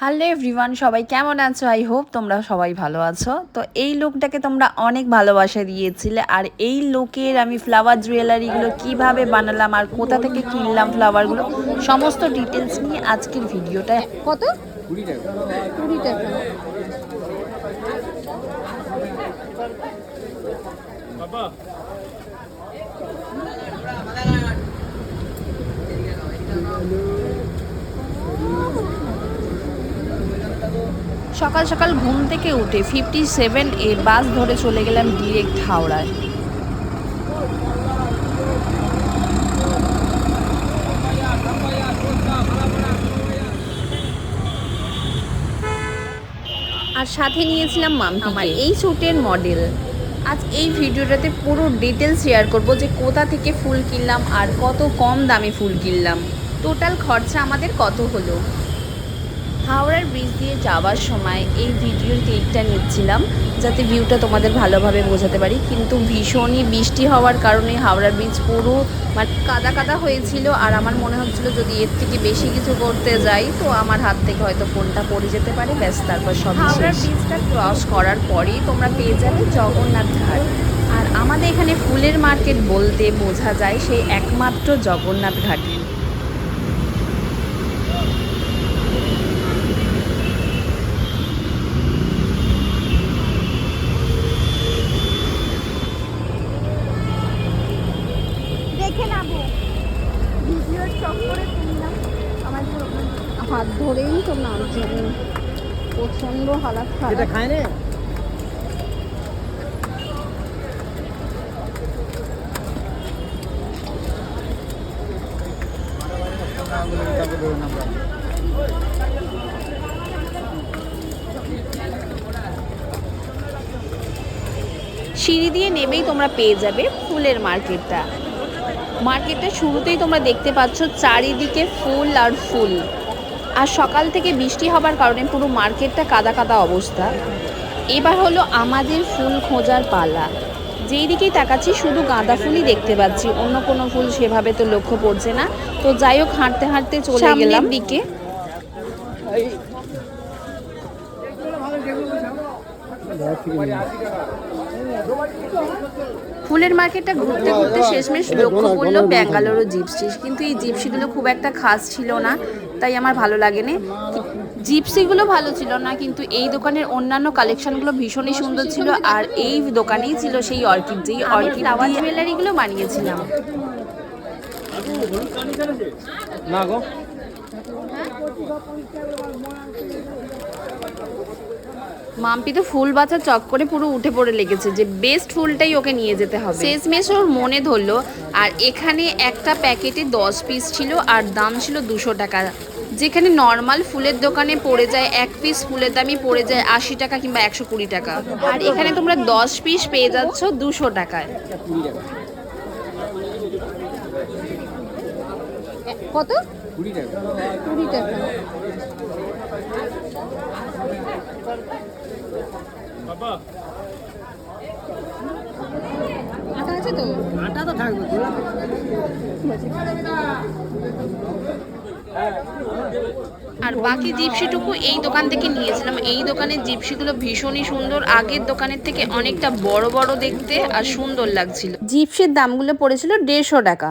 Hello everyone সবাই কেমন আছো? আই হোপ তোমরা সবাই ভালো আছো। তো এই লোকটাকে তোমরা অনেক ভালোবাসা দিয়েছিলে, আর এই লোকের আমি ফ্লাওয়ার জুয়েলারিগুলো কীভাবে বানালাম আর কোথা থেকে কিনলাম ফ্লাওয়ারগুলো সমস্ত ডিটেলস নিয়ে আজকের ভিডিওটা কত? টাকা। সকাল সকাল ঘুম থেকে উঠে ফিফটি সেভেন এ বাস ধরে চলে গেলাম ডিরেক্ট হাওড়ায়। আর সাথে নিয়েছিলাম আমার এই স্যুটের মডেল আজ এই ভিডিওটাতে পুরো ডিটেলস শেয়ার করব যে কোথা থেকে ফুল কিনলাম আর কত কম দামে ফুল কিনলাম। টোটাল খরচা আমাদের কত হলো? হাওড়ার ব্রিজ দিয়ে যাওয়ার সময় এই ভিডিওর ক্লিকটা নিচ্ছিলাম, যাতে ভিউটা তোমাদের ভালোভাবে বোঝাতে পারি। কিন্তু ভীষণই বৃষ্টি হওয়ার কারণে হাওড়ার ব্রিজ পুরো মানে কাদা কাদা হয়েছিল, আর আমার মনে হচ্ছিল যদি এর থেকে বেশি কিছু করতে যাই, তো আমার হাত থেকে হয়তো ফোনটা পড়ে যেতে পারে। ব্যাস, তারপর সব হাওড়ার ব্রিজটা ক্রস করার পরেই তোমরা পেয়ে যাবে জগন্নাথ ঘাট। আর আমাদের এখানে ফুলের মার্কেট বলতে বোঝা যায়, সেই একমাত্র জগন্নাথ ঘাটই দেখে নাবো ভিডিওর চক্করে কিনলাম আমার হাত ধরেই তো নামছে প্রচণ্ড হালাত এটা খারাপ খায় না। সিঁড়ি দিয়ে নেমেই তোমরা পেয়ে যাবে ফুলের মার্কেটটা। মার্কেটটা শুরুতেই তোমরা দেখতে পাচ্ছ চারিদিকে ফুল আর ফুল। আর সকাল থেকে বৃষ্টি হবার কারণে পুরো মার্কেটটা কাদা কাদা অবস্থা। এবার হলো আমাদের ফুল খোঁজার পালা। যেই দিকেই তাকাচ্ছি শুধু গাঁদা ফুলই দেখতে পাচ্ছি। অন্য কোনো ফুল সেভাবে তো লক্ষ্য পড়ছে না। তো যাই হোক হাঁটতে হাঁটতে চলে গেলাম। দিকে। ফুলের মার্কেটটা ঘুরতে ঘুরতে শেষমেশ লক্ষ্য করল ব্যাঙ্গালোরও জিপসি। কিন্তু এই জিপসিগুলো খুব একটা খাস ছিল না তাই আমার ভালো লাগেনি। জিপসিগুলো ভালো ছিল না কিন্তু এই দোকানের অন্যান্য কালেকশনগুলো ভীষণই সুন্দর ছিল আর এই দোকানেই ছিল সেই অর্কিড যেই অর্কিড ফ্লাওয়ার জুয়েলারিগুলো বানিয়েছিলাম। না গো। মাম্পি তো ফুল বাঁচার চক্করে পুরো উঠে পড়ে লেগেছে যে বেস্ট ফুলটাই ওকে নিয়ে যেতে হবে। শেষমেশ ওর মনে ধরলো, আর এখানে একটা প্যাকেটে দশ পিস ছিল আর দাম ছিল দুশো টাকা। যেখানে নর্মাল ফুলের দোকানে পড়ে যায় এক পিস ফুলের দামই পড়ে যায় আশি টাকা কিংবা একশো কুড়ি টাকা। আর এখানে তোমরা দশ পিস পেয়ে যাচ্ছ দুশো টাকায়। কত? কুড়ি টাকা কুড়ি টাকা। আটা আছে তো? আটা তো থাকবে আর বাকি জিপসিটুকু এই দোকান থেকে নিয়েছিলাম। এই দোকানের জিপসিগুলো ভীষণই সুন্দর। আগের দোকানের থেকে অনেকটা বড় বড় দেখতে আর সুন্দর লাগছিল। জিপসির দামগুলো পড়েছিল দেড়শো টাকা।